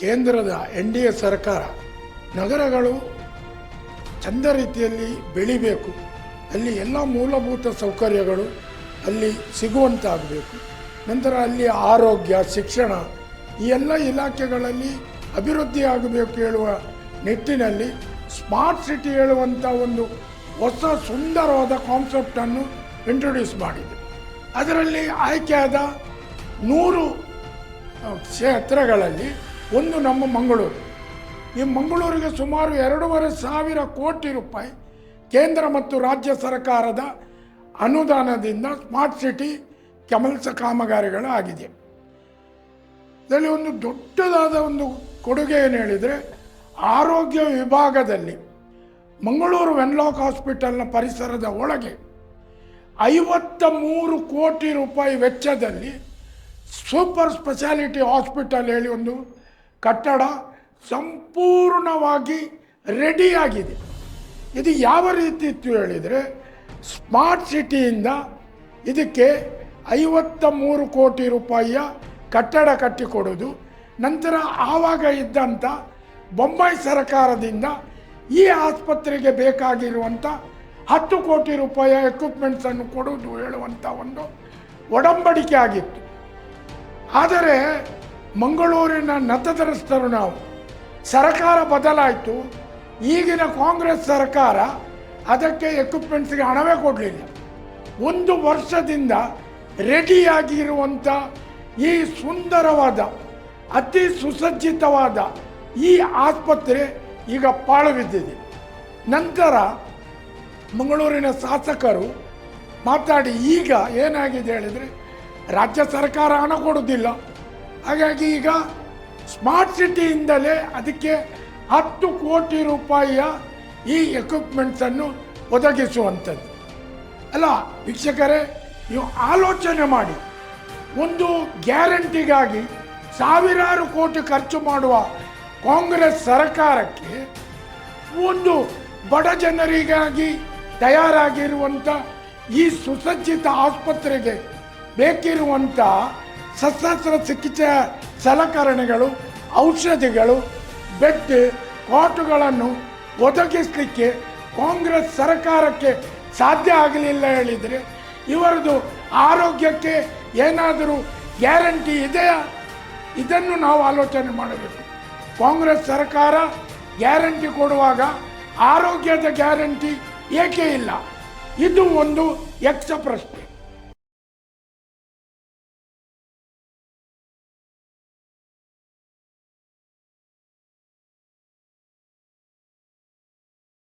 ಕೇಂದ್ರದ N D A ಸರ್ಕಾರ ನಗರಗಳು ಚಂದ ರೀತಿಯಲ್ಲಿ ಬೆಳಿಬೇಕು. ಅಲ್ಲಿ ಎಲ್ಲ ಮೂಲಭೂತ ಸೌಕರ್ಯಗಳು ಅಲ್ಲಿ ಸಿಗುವಂತಾಗಬೇಕು. ನಂತರ ಅಲ್ಲಿ ಆರೋಗ್ಯ, ಶಿಕ್ಷಣ ಈ ಎಲ್ಲ ಇಲಾಖೆಗಳಲ್ಲಿ ಅಭಿವೃದ್ಧಿ ಆಗಬೇಕು ಹೇಳುವ ನಿಟ್ಟಿನಲ್ಲಿ ಸ್ಮಾರ್ಟ್ ಸಿಟಿ ಹೇಳುವಂಥ ಒಂದು ಹೊಸ ಸುಂದರವಾದ ಕಾನ್ಸೆಪ್ಟನ್ನು ಇಂಟ್ರೊಡ್ಯೂಸ್ ಮಾಡಿದೆ. ಅದರಲ್ಲಿ ಆಯ್ಕೆಯಾದ ನೂರು ಕ್ಷೇತ್ರಗಳಲ್ಲಿ ಒಂದು ನಮ್ಮ ಮಂಗಳೂರು. ಈ ಮಂಗಳೂರಿಗೆ ಸುಮಾರು ಎರಡೂವರೆ ಸಾವಿರ ಕೋಟಿ ರೂಪಾಯಿ ಕೇಂದ್ರ ಮತ್ತು ರಾಜ್ಯ ಸರ್ಕಾರದ ಅನುದಾನದಿಂದ ಸ್ಮಾರ್ಟ್ ಸಿಟಿ ಕೆಲಸ ಕಾಮಗಾರಿಗಳು ಆಗಿದೆ. ಇದರಲ್ಲಿ ಒಂದು ದೊಡ್ಡದಾದ ಒಂದು ಕೊಡುಗೆ ಏನು ಹೇಳಿದರೆ, ಆರೋಗ್ಯ ವಿಭಾಗದಲ್ಲಿ ಮಂಗಳೂರು ವೆನ್ಲಾಕ್ ಹಾಸ್ಪಿಟಲ್ನ ಪರಿಸರದ ಒಳಗೆ ಐವತ್ತ ಮೂರು ಕೋಟಿ ರೂಪಾಯಿ ವೆಚ್ಚದಲ್ಲಿ ಸೂಪರ್ ಸ್ಪೆಷಾಲಿಟಿ ಹಾಸ್ಪಿಟಲ್ ಹೇಳಿ ಒಂದು ಕಟ್ಟಡ ಸಂಪೂರ್ಣವಾಗಿ ರೆಡಿಯಾಗಿದೆ ಇದು ಯಾವ ರೀತಿ ಇತ್ತು ಹೇಳಿದರೆ ಸ್ಮಾರ್ಟ್ ಸಿಟಿಯಿಂದ ಇದಕ್ಕೆ ಐವತ್ತ ಮೂರು ಕೋಟಿ ರೂಪಾಯಿಯ ಕಟ್ಟಡ ಕಟ್ಟಿಕೊಡೋದು ನಂತರ ಆವಾಗ ಇದ್ದಂಥ ಬೊಂಬೈ ಸರ್ಕಾರದಿಂದ ಈ ಆಸ್ಪತ್ರೆಗೆ ಬೇಕಾಗಿರುವಂಥ ಹತ್ತು ಕೋಟಿ ರೂಪಾಯಿಯ ಎಕ್ವಿಪ್ಮೆಂಟ್ಸನ್ನು ಕೊಡುವುದು ಹೇಳುವಂಥ ಒಂದು ಒಡಂಬಡಿಕೆ ಆಗಿತ್ತು. ಆದರೆ ಮಂಗಳೂರಿನ ನತಧರಿಸ್ತರು ನಾವು. ಸರಕಾರ ಬದಲಾಯಿತು. ಈಗಿನ ಕಾಂಗ್ರೆಸ್ ಸರ್ಕಾರ ಅದಕ್ಕೆ ಎಕ್ವಿಪ್ಮೆಂಟ್ಸ್ಗೆ ಹಣವೇ ಕೊಡಲಿಲ್ಲ. ಒಂದು ವರ್ಷದಿಂದ ರೆಡಿಯಾಗಿರುವಂಥ ಈ ಸುಂದರವಾದ, ಅತಿ ಸುಸಜ್ಜಿತವಾದ ಈ ಆಸ್ಪತ್ರೆ ಈಗ ಪಾಳು ಬಿದ್ದಿದೆ ನಂತರ ಮಂಗಳೂರಿನ ಶಾಸಕರು ಮಾತಾಡಿ, ಈಗ ಏನಾಗಿದೆ ಹೇಳಿದರೆ ರಾಜ್ಯ ಸರ್ಕಾರ ಹಣ ಕೊಡುವುದಿಲ್ಲ. ಹಾಗಾಗಿ ಈಗ ಸ್ಮಾರ್ಟ್ ಸಿಟಿಯಿಂದಲೇ ಅದಕ್ಕೆ ಹತ್ತು ಕೋಟಿ ರೂಪಾಯಿಯ ಈ ಎಕ್ವಿಪ್ಮೆಂಟ್ಸನ್ನು ಒದಗಿಸುವಂಥದ್ದು. ಅಲ್ಲ, ವೀಕ್ಷಕರೇ, ನೀವು ಆಲೋಚನೆ ಮಾಡಿ. ಒಂದು ಗ್ಯಾರಂಟಿಗಾಗಿ ಸಾವಿರಾರು ಕೋಟಿ ಖರ್ಚು ಮಾಡುವ ಕಾಂಗ್ರೆಸ್ ಸರ್ಕಾರಕ್ಕೆ ಒಂದು ಬಡ ಜನರಿಗಾಗಿ ತಯಾರಾಗಿರುವಂಥ ಈ ಸುಸಜ್ಜಿತ ಆಸ್ಪತ್ರೆಗೆ ಬೇಕಿರುವಂಥ ಶಸ್ತ್ರಾಸ್ತ್ರ ಚಿಕಿತ್ಸೆ ಸಲಕರಣೆಗಳು, ಔಷಧಿಗಳು, ಬೆಡ್, ಕಾಟುಗಳನ್ನು ಒದಗಿಸಲಿಕ್ಕೆ ಕಾಂಗ್ರೆಸ್ ಸರ್ಕಾರಕ್ಕೆ ಸಾಧ್ಯ ಆಗಲಿಲ್ಲ ಹೇಳಿದರೆ, ಇವರದು ಆರೋಗ್ಯಕ್ಕೆ ಏನಾದರೂ ಗ್ಯಾರಂಟಿ ಇದೆಯಾ? ಇದನ್ನು ನಾವು ಆಲೋಚನೆ ಮಾಡಬೇಕು. ಕಾಂಗ್ರೆಸ್ ಸರ್ಕಾರ ಗ್ಯಾರಂಟಿ ಕೊಡುವಾಗ ಆರೋಗ್ಯದ ಗ್ಯಾರಂಟಿ ಏಕೆ ಇಲ್ಲ? ಇದು ಒಂದು ಯಕ್ಷ ಪ್ರಶ್ನೆ